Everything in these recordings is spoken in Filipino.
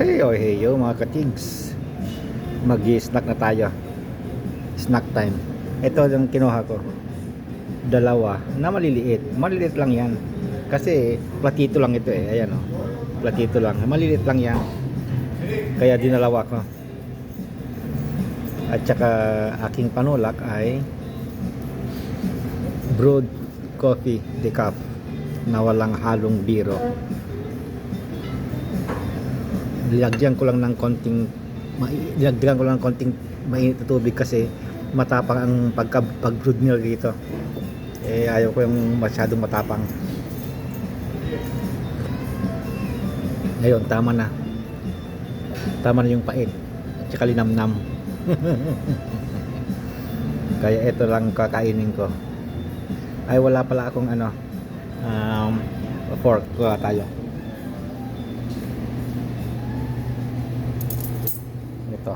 Heyo, heyo mga katigs. Mag-snack na tayo. Snack time. Ito yung kinuha ko. Dalawa na maliliit. Maliliit lang yan. Kasi platito lang ito eh. Ayan o. Platito lang. Maliliit lang yan. Kaya dinalawa ko. At saka aking panulak ay brewed coffee decaf na walang halong biro. Nilagyan ko lang ng konting nilagyan ko lang ng konting mainit na tubig kasi matapang ang pagka pag brood milk dito. Eh ayaw ko yung masyadong matapang. Ngayon tama na. Tama na yung pait. At linamnam. Kaya ito lang kakainin ko. Ay wala pala akong ano um, fork. Kuha tayo. Ito.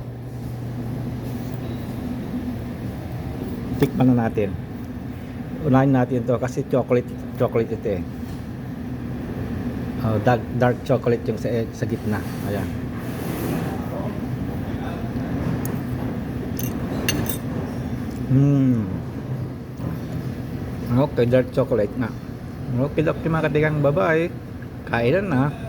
Tikman na natin. Unahin natin to kasi chocolate chocolate ito eh. Oh, dark, dark chocolate yung sa, sa gitna. Ayan. Hmm. Okay, dark chocolate na. Okay, okay mga katigang babae. Kainan na.